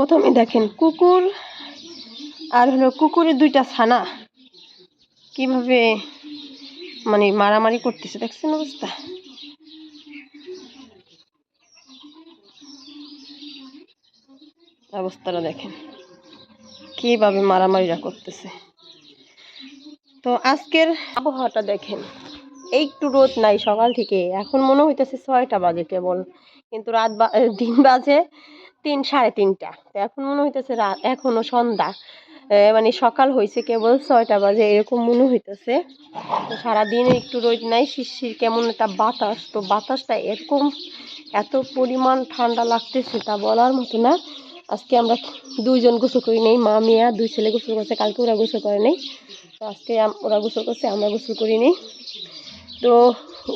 প্রথমে দেখেন কুকুর আর হলো কুকুরের দুইটা ছানা। কীভাবে মানে মারামারি করতেছে, দেখছেন অবস্থা? অবস্থাটা দেখেন, কীভাবে মারামারিরা করতেছে। তো আজকের আবহাওয়াটা দেখেন, একটু রোদ নাই সকাল থেকে, এখন মনে হইতেছে ছয়টা বাজে কেবল। কিন্তু রাত দিন বাজে তিন, সাড়ে তিনটা। তো এখন মনে হইতেছে রাত এখনও সন্ধ্যা। মানে সকাল হয়েছে কেবল ছয়টা বাজে, এরকম মনে হইতেছে। সারাদিন একটু রোদ নাই, শিরশির কেমন একটা বাতাস। তো বাতাসটা এরকম এত পরিমাণ ঠান্ডা লাগতেছে তা বলার মতো না। আজকে আমরা দুইজন গোসল করি নেই, মা, মেয়া, দুই ছেলে গোসল করছে, কালকে ওরা গোসল করে নেই। তো আজকে ওরা গোসল করছে, আমরা গোসল করিনি তো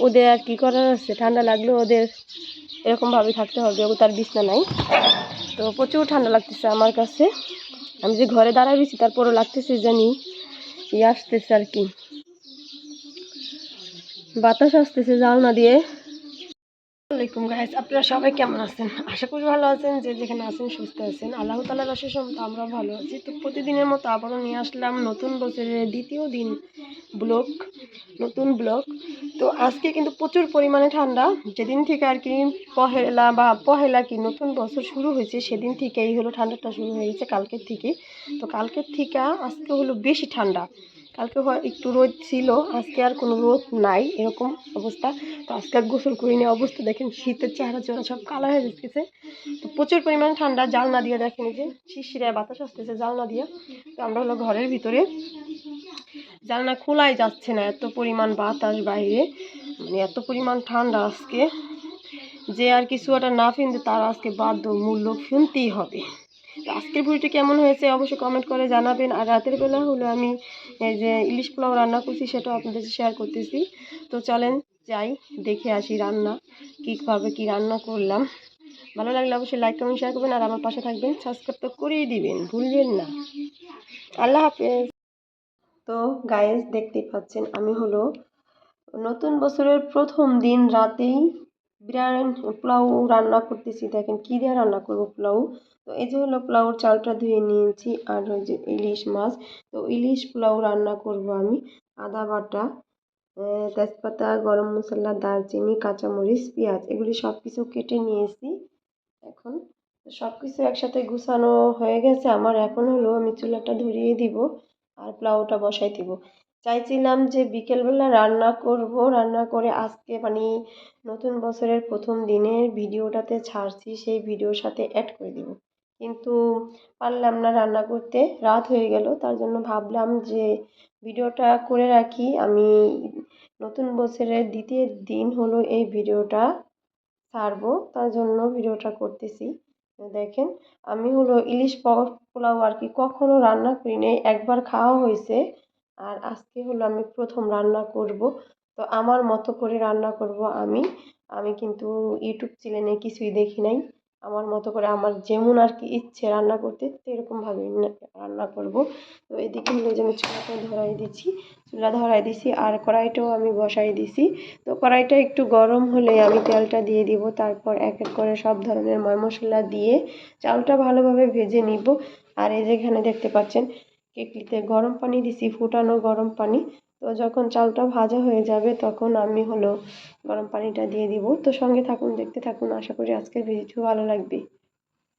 ওদের আর কি করার আছে? ঠান্ডা লাগলে ওদের এরকমভাবে থাকতে হবে তার বিছনা নাই। তো প্রচুর ঠান্ডা লাগতেছে আমার কাছে। আমি যে ঘরে দাঁড়ায় রয়েছি, তারপরও লাগতেছে জানি ইয়ে আসতেছে আর কি। বাতাস আসতেছে, জানলা দিয়ে। আসসালামাইকুম গাইস আপনারা সবাই কেমন আছেন? আশা করি ভালো আছেন, যে যেখানে আছেন সুস্থ আছেন। আল্লাহ তালার সম্মত আমরা ভালো আছি। তো প্রতিদিনের মতো আবারও নিয়ে আসলাম নতুন বছরের দ্বিতীয় দিন ব্লগ, নতুন ব্লগ। তো আজকে কিন্তু প্রচুর পরিমাণে ঠান্ডা। যেদিন থেকে আর কি পহেলা বা পহেলা কি নতুন বছর শুরু হয়েছে, সেদিন থেকেই হলো ঠান্ডাটা শুরু হয়ে গেছে কালকের থেকে। তো কালকের থেকে আজকে হলো বেশি ঠান্ডা। কালকে হয় একটু রোদ ছিল, আজকে আর কোনো রোদ নাই, এরকম অবস্থা। তো আজকে আর গোসল করিনি, অবস্থা দেখেন, শীতের চেহারা চেহারা সব কালো হয়ে যাচ্ছে তো প্রচুর পরিমাণ ঠান্ডা, জালনা দিয়ে দেখেন যে শিশিরায় বাতাস আসতেছে জালনা দিয়ে। তো আমরা হলো ঘরের ভিতরে। জালনা খোলাই যাচ্ছে না, এত পরিমাণ বাতাস বাইরে মানে এত পরিমাণ ঠান্ডা আজকে। যে আর কিছু একটা না ফিনতে তার আজকে বাধ্য মূল্য ফিনতেই হবে। আজকের ভিডিওটি কেমন হয়েছে অবশ্যই কমেন্ট করে জানাবেন। আর রাতের বেলা হলো আমি এই যে ইলিশ পোলাও রান্না করছি, সেটাও আপনাদের শেয়ার করতেছি। তো চলেন যাই, দেখে আসি রান্না কীভাবে কী রান্না করলাম। ভালো লাগলে অবশ্যই লাইক কমেন্ট শেয়ার করবেন। আর আমার পাশে থাকবেন সাবস্ক্রাইব তো করেই দিবেন, ভুলবেন না। আল্লাহ হাফেজ। তো গায়েস দেখতেই পাচ্ছেন, আমি হলো নতুন বছরের প্রথম দিন রাতেই বিরিয়ানি পোলাও রান্না করতেছি, দেখেন কী দিয়ে রান্না করব পোলাও? তো এই যে হলো পোলাওর চালটা ধুয়ে নিয়েছি আর ওই যে ইলিশ মাছ। তো ইলিশ পোলাও রান্না করব আমি, আদা বাটা তেজপাতা, গরম মশলা, দারচিনি, কাঁচামরিচ, পেঁয়াজ, এগুলি সব কিছু কেটে নিয়েছি। এখন সব কিছু একসাথে গুছানো হয়ে গেছে, আমার এখন হলো আমি চুলাটা ধরিয়ে দিব আর পোলাওটা বসাই দিব। চাইছিলাম যে বিকেলবেলা রান্না করব। রান্না করে আজকে মানে নতুন বছরের প্রথম দিনের ভিডিওটাতে ছাড়ছি, সেই ভিডিওর সাথে অ্যাড করে দিব। কিন্তু পারলাম না রান্না করতে, রাত হয়ে গেল। তার জন্য ভাবলাম যে ভিডিওটা করে রাখি। আমি নতুন বছরের দ্বিতীয় দিন হলো এই ভিডিওটা ছাড়বো, তার জন্য ভিডিওটা করতেছি। দেখেন, আমি হলো ইলিশ পোলাও আর কি কখনও রান্না করি নাই একবার খাওয়া হয়েছে। আর আজকে হলো আমি প্রথম রান্না করব। তো আমার মতো করে রান্না করব আমি। আমি কিন্তু ইউটিউব চ্যানেলে কিছুই দেখি নাই। আমার মতো করে আমার যেমন আর কি ইচ্ছে রান্না করতে না- রান্না করব। তো এদিকে হলো যে আমি চুলাটা ধরাই দিচ্ছি চুলা ধরাই দিছি আর কড়াইটাও আমি বসাই দিছি। তো কড়াইটা একটু গরম হলে আমি তেলটা দিয়ে দিব। তারপর এক এক করে সব ধরনের ময় মশলা দিয়ে চালটা ভালোভাবে ভেজে নিব। আর এই যেখানে দেখতে পাচ্ছেন কেটলিতে গরম পানি দিছি, ফুটানো গরম পানি। তো যখন চালটা ভাজা হয়ে যাবে, তখন আমি হলো গরম পানিটা দিয়ে দিব। তো সঙ্গে থাকুন, দেখতে থাকুন। আশা করি আজকের ভিডিও ভালো লাগবে।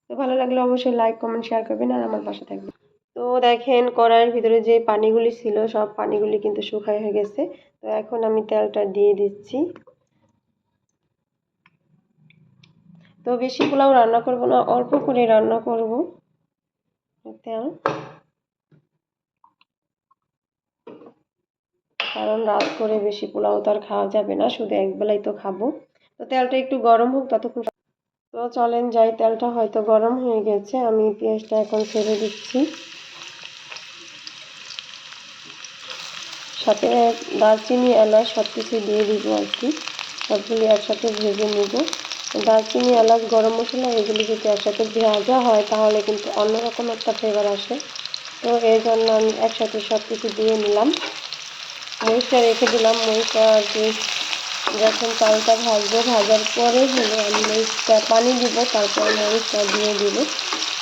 তো ভালো লাগলে অবশ্যই লাইক কমেন্ট শেয়ার করবেন আর আমার পাশে থাকবেন। তো দেখেন, কড়াইয়ের ভিতরে যে পানিগুলি ছিল, সব পানিগুলি কিন্তু শুকায় হয়ে গেছে। তো এখন আমি তেলটা দিয়ে দিচ্ছি। তো বেশি পোলাও রান্না করব না, অল্প করে রান্না করব। তেল। কারণ রাত করে বেশি পোলাও তো আর খাওয়া যাবে না, শুধু একবেলাই তো খাব। তো তেলটা একটু গরম হোক, ততক্ষণ তো চলেন যাই, তেলটা হয়তো গরম হয়ে গেছে, আমি পেঁয়াজটা এখন ছেড়ে দিচ্ছি। সাথে দারচিনি, এলাচ সব কিছু দিয়ে দিব আর কি। সবগুলি একসাথে ভেজে নিব। দারচিনি, এলাচ, গরম মশলা এগুলি যদি একসাথে ভাজা হয়, তাহলে কিন্তু অন্যরকম একটা ফ্লেভার আসে। তো এই জন্য আমি একসাথে সব কিছু দিয়ে নিলাম। মরিচটা রেখে দিলাম। মরিচটা আর কি যখন চালটা ভাজবো, ভাজার পরে হলো আমি মরিচটা পানি দিব, তারপর মরিচটা দিয়ে দিব।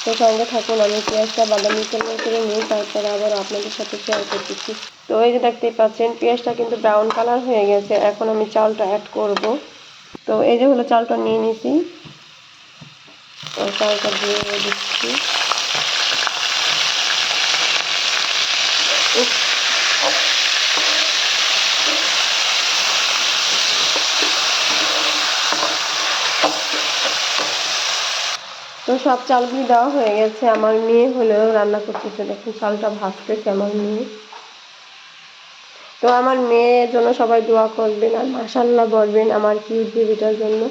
তো সঙ্গে থাকুন, আমি পেঁয়াজটা বাদামি কালার করে নিই, তারপরে আবার আপনাদের সাথে শেয়ার করতেছি। তো এই যে দেখতেই পাচ্ছেন, পেঁয়াজটা কিন্তু ব্রাউন কালার হয়ে গেছে। এখন আমি চালটা অ্যাড করব। তো এই যে হলো চালটা নিয়ে নিছি। চালটা দিয়ে দিচ্ছি। তো সব চালগুলি দেওয়া হয়ে গেছে। আমার মেয়ে হলেও রান্না করতেছে। দেখুন চালটা ভাজতেছে আমার মেয়ে। তো আমার মেয়ের জন্য সবাই দোয়া করবেন আর মাসাল্লাহ বলবেন আমার কিউট বেবিটার জন্য।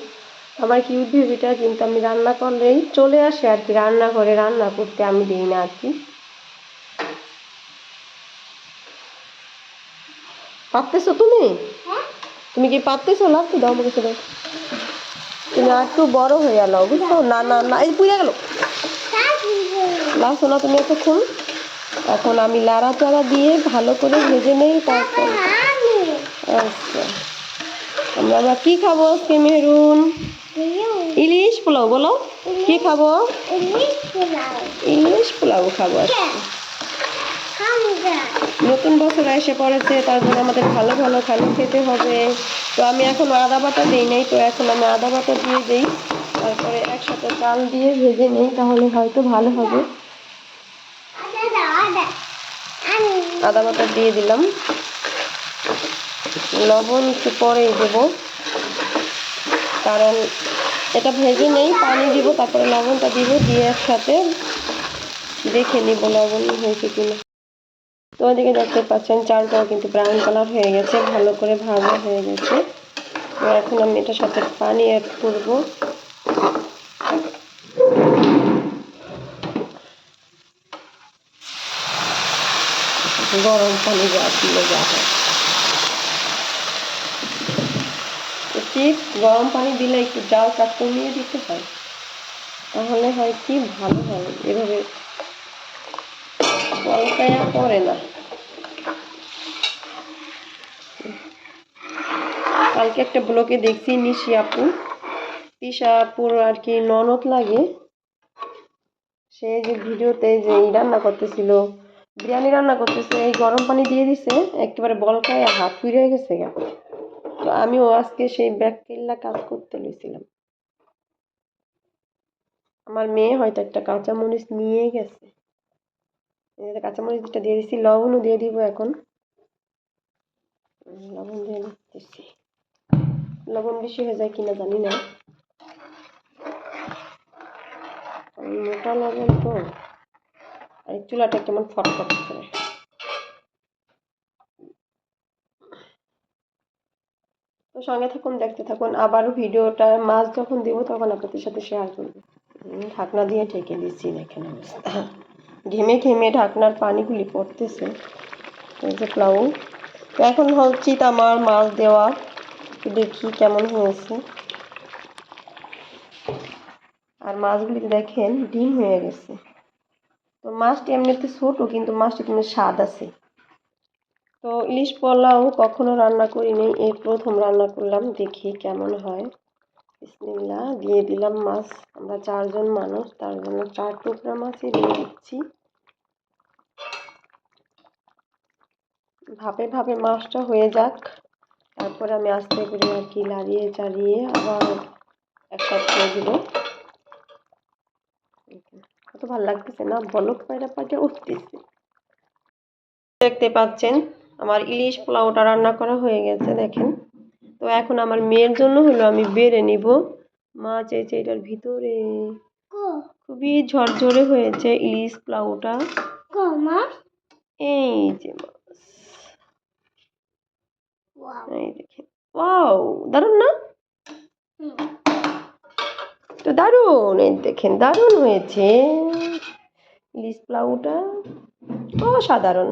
আমার কিউট বেবিটা কিন্তু আমি রান্না করলেই চলে আসে আর কি। রান্না করে রান্না করতে আমি দিই না আর কি। পারতেছো তুমি? তুমি কি পারতেছো? লাগতো দাও আমাকে সেটা। আর একটু বড় হয়ে গেল বুঝছ? না না না, এই পুড়ে গেল। লাস্ট না তুমি এতক্ষণ এখন আমি লাড়া চাড়া দিয়ে ভালো করে ভেজে নেই, তারপর আচ্ছা। আমরা আমরা কি খাব আজকে, মেহরুন? ইলিশ পোলাও, বলো। কি খাব? ইলিশ পোলাও খাব আজকে। নতুন বছর এসে পড়েছে, তার জন্য আমাদের ভালো ভালো খানা খেতে হবে। তো আমি এখন আদা বাটা দিই নাই, তো এখন আমি আদা বাটা দিয়ে দিই। তারপরে একসাথে চাল দিয়ে ভেজে নিই, তাহলে হয়তো ভালো হবে। আদা বাটা দিয়ে দিলাম। লবণ একটু পরেই দেব। কারণ এটা ভেজে নেই, পানি দিব, তারপরে লবণটা দিব, দিয়ে একসাথে দেখে নিব লবণ হয়েছে কিনা। তো ওদিকে দেখতে পাচ্ছেন চালটাও কিন্তু ব্রাউন কালার হয়ে গেছে, ভালো করে ভাজা হয়ে গেছে। তো এখন আমি এটার সাথে পানি অ্যাড করব। গরম পানি যা দিলে যা হয় ঠিক, গরম পানি দিলে একটু জালটা কমিয়ে দিতে হয়। তাহলে হয় কি? ভালো হয় এভাবে বলকায়া পড়ে না কালকে একটা ব্লকে দেখছি নিশি আপু। তিশা আপুর আর কি ননদ লাগে। সে যে ভিডিওতে যে ই রান্না করতেছিল, বিরিয়ানি রান্না করতেছে, এই গরম পানি দিয়ে দিছে, একেবারে বলকায় হাত ফিরে গেছে গা। তো আমিও আজকে সেই কিল্লা কাজ করতে লইছিলাম। আমার মেয়ে হয়তো একটা কাঁচামরিচ নিয়ে গেছে। এই কাঁচামরিচটা দিয়ে দিচ্ছি লবণও দিয়ে দিব এখন। লবণ দিয়ে দিচ্ছি লবণ বেশি হয়ে যায় কিনা জানি না। মোটা লবণ তো। আর চুলাটা কেমন ফটফট করে। তো সঙ্গে থাকুন, দেখতে থাকুন। আবারও ভিডিওটা মাছ যখন দিব, তখন আপনাদের সাথে শেয়ার করব। ঢাকনা দিয়ে ঢেকে দিচ্ছি দেখেন অবস্থা। ঘেমে ঘেমে ঢাকনার পানিগুলি পড়তেছে, এই যে এখন হচ্ছে আমার মাছ দেওয়া, দেখি কেমন হয়েছে। আর মাছগুলিতে দেখেন, ডিম হয়ে গেছে। তো মাছটি এমনিতে ছোটো, কিন্তু মাছটি কিন্তু স্বাদ আছে। তো ইলিশ পোলাও কখনো রান্না করিনি, এই প্রথম রান্না করলাম, দেখি কেমন হয়। বিসমিল্লা দিয়ে দিলাম মাছ। আমরা চারজন মানুষ, তার জন্য চার টুকরা মাছই দিয়ে দিচ্ছি। ভাপে ভাপে মাছটা হয়ে যাক। তারপর আমি আস্তে করে আর কি লাড়িয়ে চাড়িয়ে আবার একসাথে দিব। কত ভালো লাগতেছে না? বলক পায়রা পায়রা উঠতেছে। দেখতে পাচ্ছেন, আমার ইলিশ পোলাওটা রান্না করা হয়ে গেছে, দেখেন। তো এখন আমার মেয়ের জন্য হলো আমি বেড়ে নিব। মাছ এই যে এটার ভিতরে। খুবই ঝরঝরে হয়েছে ইলিশ প্লাউটা এই যে মাছ। এই দেখেন ওয়াও দারুণ না? তো দারুণ এই দেখেন দারুণ হয়েছে। ইলিশ পোলাওটা। অসাধারণ।